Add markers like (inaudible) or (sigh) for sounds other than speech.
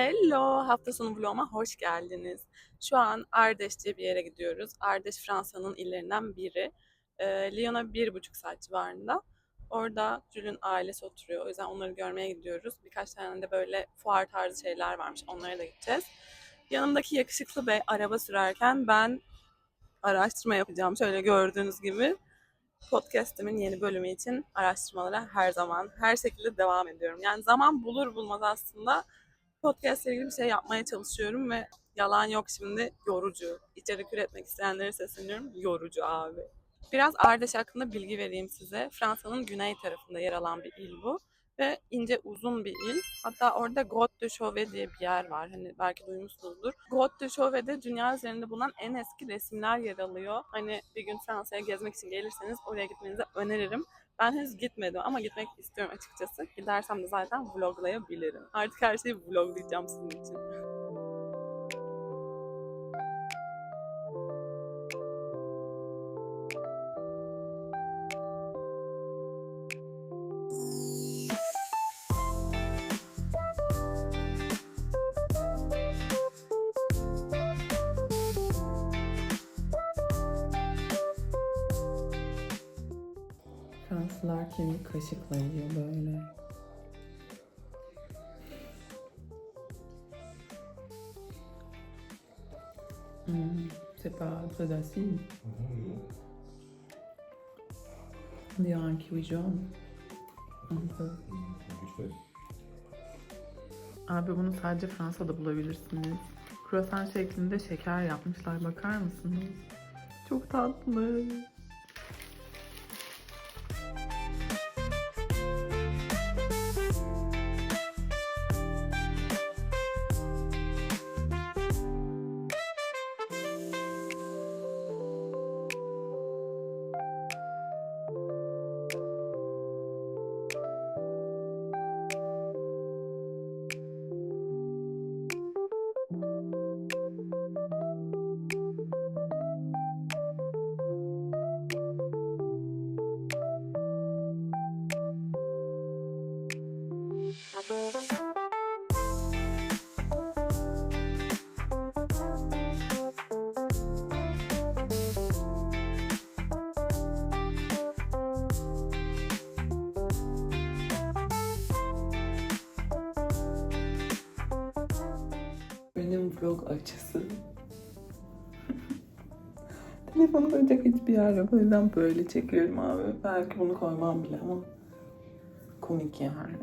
Hello, hafta sonu vloguma hoş geldiniz. Şu an Ardeş diye bir yere gidiyoruz. Ardeş Fransa'nın illerinden biri. Ee, Lyon'a bir buçuk saat civarında. Orada Jules ailesi oturuyor. O yüzden onları görmeye gidiyoruz. Birkaç tane de böyle fuar tarzı şeyler varmış. Onlara da gideceğiz. Yanımdaki yakışıklı bey araba sürerken ben araştırma yapacağım. Şöyle gördüğünüz gibi podcastimin yeni bölümü için araştırmalara her zaman, her şekilde devam ediyorum. Yani zaman bulur bulmaz aslında podcast ile ilgili bir şey yapmaya çalışıyorum ve yalan yok şimdi yorucu. İçerik üretmek isteyenlere sesleniyorum. Yorucu abi. Biraz Ardeş hakkında bilgi vereyim size. Fransa'nın güney tarafında yer alan bir il bu. Ve ince uzun bir il. Hatta orada Grotte de Chauvet diye bir yer var. Hani belki duymuşsunuzdur. Grotte de Chauvet'de dünya üzerinde bulunan en eski resimler yer alıyor. Hani bir gün Fransa'ya gezmek için gelirseniz oraya gitmenizi öneririm. Ben henüz gitmedim ama gitmek istiyorum açıkçası. Gidersem de zaten vloglayabilirim. Artık her şeyi vloglayacağım sizin için. Fransızlar kemik kaşıkla böyle. Hmm, c'est pas très acide. On dirait un kiwi jaune. Un peu. Abi bunu sadece Fransa'da bulabilirsiniz. Kruvasan şeklinde şeker yapmışlar. Bakar mısınız? Çok tatlı. Vlog açısı. (laughs) Telefonu koyacak hiçbir yer yok. O yüzden böyle çekiyorum abi. Belki bunu koymam bile ama komik yani.